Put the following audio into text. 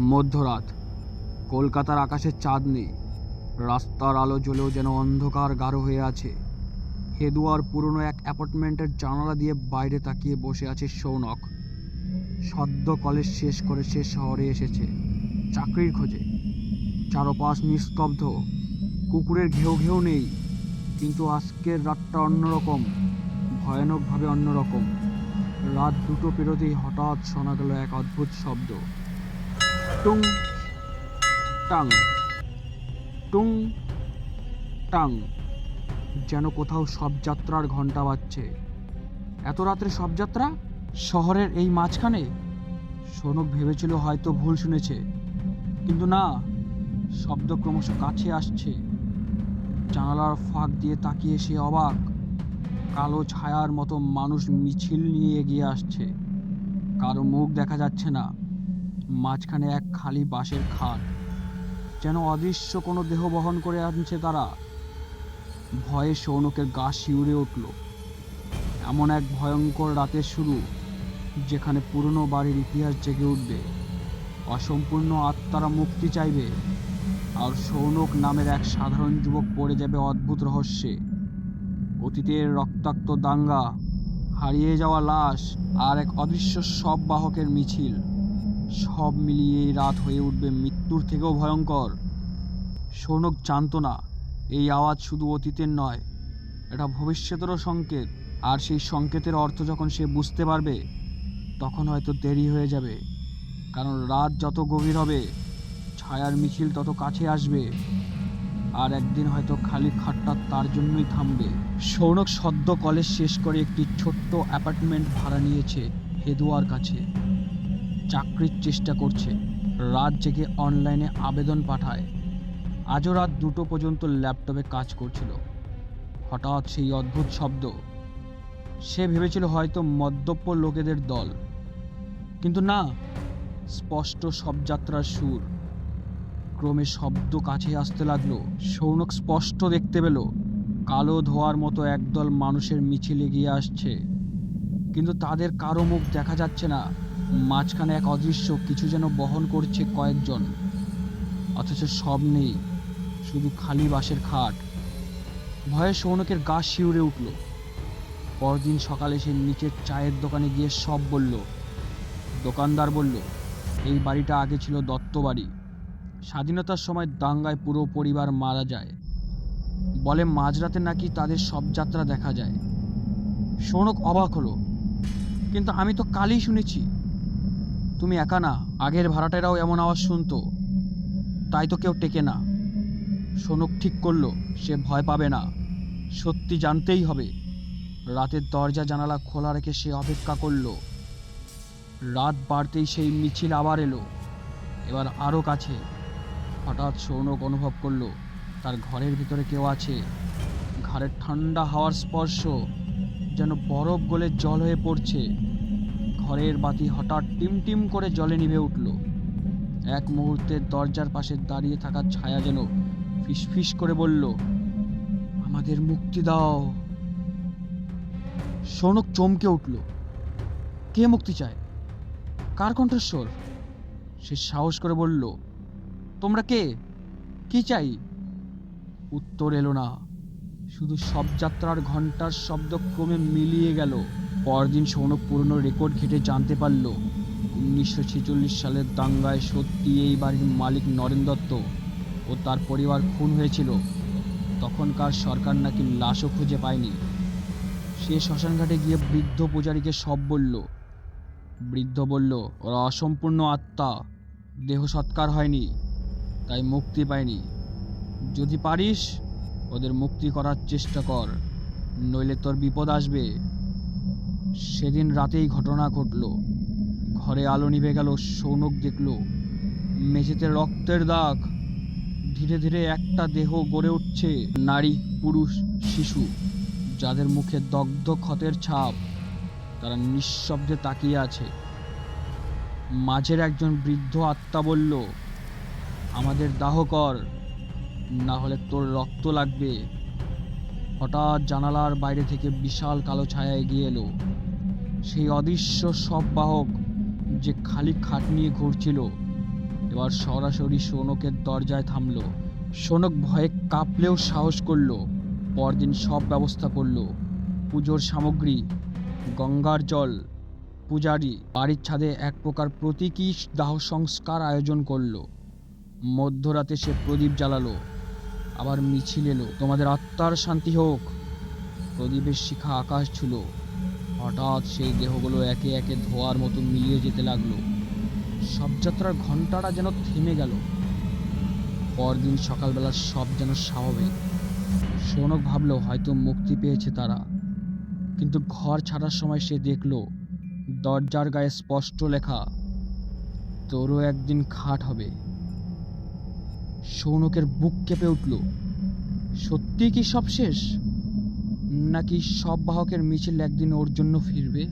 মধ্যরাত। কলকাতার আকাশে চাঁদ নেই। রাস্তার আলো জ্বলেও যেন অন্ধকার গাঢ় হয়ে আছে। হেদুয়ার পুরনো এক অ্যাপার্টমেন্টের জানালা দিয়ে বাইরে তাকিয়ে বসে আছে সৌনক। সদ্য কলেজ শেষ করে সে শহরে এসেছে, চাকরির খোঁজে। চারপাশ নিস্তব্ধ। কুকুরের ঘেউ ঘেউ নেই, কিন্তু আজকের রাতটা অন্যরকম, ভয়ানকভাবে অন্যরকম। রাত দুটো পেরোতেই হঠাৎ শোনা গেল এক অদ্ভুত শব্দ। টুং টাং টুং টাং যেন কোথাও শবযাত্রার ঘণ্টা বাজছে। এত রাত্রে শবযাত্রা শহরের এই মাঝখানে? সনক ভেবেছিল হয়তো ভুল শুনেছে। কিন্তু না, শব্দ ক্রমশ কাছে আসছে। জানালার ফাঁক দিয়ে তাকিয়ে সে অবাক। কালো ছায়ার মতো মানুষ মিছিল নিয়ে এগিয়ে আসছে। কারও মুখ দেখা যাচ্ছে না। মাঝখানে এক খালি বাঁশের খাট। যেন অদৃশ্য কোনো দেহ বহন করে আনছে তারা। ভয়ে সৌনকের গা শিউরে উঠল। এমন এক ভয়ঙ্কর রাতের শুরু, যেখানে পুরনো বাড়ির ইতিহাস জেগে উঠবে। অসম্পূর্ণ আত্মারা মুক্তি চাইবে। আর সৌনক নামের এক সাধারণ যুবক পড়ে যাবে অদ্ভুত রহস্যে। অতীতের রক্তাক্ত দাঙ্গা, হারিয়ে যাওয়া লাশ, আর এক অদৃশ্য সব বাহকের মিছিল। সব মিলিয়ে রাত হয়ে উঠবে মৃত্যুর থেকেও ভয়ঙ্কর। সৌনক জানতো না, এই আওয়াজ শুধু অতীতের নয়, এটা ভবিষ্যতেরও সংকেত। আর সেই সংকেতের অর্থ যখন সে বুঝতে পারবে, তখন হয়তো দেরি হয়ে যাবে। কারণ রাত যত গভীর হবে, ছায়ার মিছিল তত কাছে আসবে। আর একদিন হয়তো খালি খাটটা তার জন্যই থামবে। সৌনক সদ্য কলেজ শেষ করে একটি ছোট্ট অ্যাপার্টমেন্ট ভাড়া নিয়েছে হেদুয়ার কাছে। চাকরির চেষ্টা করছে। রাত জেগে অনলাইনে আবেদন পাঠায়। আজও রাত দুটো পর্যন্ত ল্যাপটপে কাজ করছিল। হঠাৎ সেই অদ্ভুত শব্দ। সে ভেবেছিল হয়তো মদ্যপ লোকেদের দল। কিন্তু না, স্পষ্ট শবযাত্রার সুর। ক্রমে শব্দ কাছে আসতে লাগল। সৌনক স্পষ্ট দেখতে পেল, কালো ধোয়ার মতো একদল মানুষের মিছিল এগিয়ে আসছে। কিন্তু তাদের কারও মুখ দেখা যাচ্ছে না। মাঝখানে এক অদৃশ্য কিছু যেন বহন করছে কয়েকজন। অথচ সব নেই, শুধু খালি বাঁশের খাট। ভয়ে সৌনকের গা শিউরে উঠল। পরদিন সকালে সে নিচের চায়ের দোকানে গিয়ে সব বলল। দোকানদার বলল, এই বাড়িটা আগে ছিল দত্ত বাড়ি। স্বাধীনতার সময় দাঙ্গায় পুরো পরিবার মারা যায়। বলে মাঝরাতে নাকি তাদের সব যাত্রা দেখা যায়। সৌনক অবাক হলো, কিন্তু আমি তো কালই শুনেছি তুমি একা না, আগের ভাড়াটেরাও এমন আওয়াজ শুনতো। তাই তো কেউ টেকে না। সৌনক ঠিক করল, সে ভয় পাবে না। সত্যি জানতেই হবে। রাতের দরজা জানালা খোলা রেখে সে অপেক্ষা করল। রাত বাড়তেই সেই মিছিল আবার এলো। এবার আরও কাছে। হঠাৎ সৌনক অনুভব করল, তার ঘরের ভিতরে কেউ আছে। ঘরের ঠান্ডা হাওয়ার স্পর্শ, যেন বরফ গলে জল হয়ে পড়ছে। ঘরের বাতি হঠাৎ টিম টিম করে জলে নিভে উঠল। এক মুহূর্তে দরজার পাশে দাঁড়িয়ে থাকা ছায়া যেন ফিসফিস করে বলল, আমাদের মুক্তি দাও। সৌনক চমকে উঠল, কে মুক্তি চায়? কার কণ্ঠস্বর? সে সাহস করে বলল, তোমরা কে? কি চাই? উত্তর এলো না, শুধু সব যাত্রার ঘণ্টার শব্দ ক্রমে মিলিয়ে গেল। পরদিন সৌনক পুরনো রেকর্ড ঘেটে জানতে পারল, উনিশশো ছেচল্লিশ সালের দাঙ্গায় সত্যি এই বাড়ির মালিক নরেন দত্ত ও তার পরিবার খুন হয়েছিল। তখনকার সরকার নাকি লাশও খুঁজে পায়নি। সে শ্মশানঘাটে গিয়ে বৃদ্ধ পূজারীকে সব বলল। বৃদ্ধ বলল, ওরা অসম্পূর্ণ আত্মা, দেহ সৎকার হয়নি, তাই মুক্তি পায়নি। যদি পারিস, ওদের মুক্তি করার চেষ্টা কর, নইলে তোর বিপদ আসবে। সেদিন রাতেই ঘটনা ঘটল। ঘরে আলো নিভে গেল, সৌনক দেখল। মেঝেতে রক্তের দাগ। ধীরে ধীরে একটা দেহ গড়ে উঠছে নারী, পুরুষ, শিশু, যাদের মুখে দগ্ধ ক্ষতের ছাপ। তারা নিঃশব্দে তাকিয়ে আছে। মাঝের একজন বৃদ্ধ আত্মা বলল, আমাদের দাহ কর, না হলে তোর রক্ত লাগবে। হঠাৎ জানালার বাইরে থেকে বিশাল কালো ছায়া এগিয়ে এলো। সেই অদৃশ্য সব বাহক যে খালি খাট নিয়ে ঘুরছিল। এবার সরাসরি সৌনকের দরজায় থামলো। সৌনক ভয়ে কাঁপলেও সাহস করল। পরদিন সব ব্যবস্থা করল। পুজোর সামগ্রী, গঙ্গার জল, পূজারি, বাড়ির ছাদে এক প্রকার প্রতীকী দাহ সংস্কার আয়োজন করল। মধ্যরাতে সে প্রদীপ জ্বালালো। আবার মিছিল এলো। তোমাদের আত্মার শান্তি হোক। প্রদীপের শিখা আকাশ ছিল। হঠাৎ সেই দেহগুলো একে একে ধোয়ার মতো মিলিয়ে যেতে লাগল। শবযাত্রার ঘন্টাটা যেন থেমে গেল। পরদিন সকালবেলা সব যেন স্বাভাবিক। সৌনক ভাবলো, হয়তো মুক্তি পেয়েছে তারা। কিন্তু ঘর ছাড়ার সময় সে দেখল, দরজার গায়ে স্পষ্ট লেখা, তোরও একদিন খাট হবে। সৌনকের বুক কেঁপে উঠল, সত্যি কি সব শেষ? নাকি সব বাহকের মিছিল একদিন ওর জন্য ফিরবে?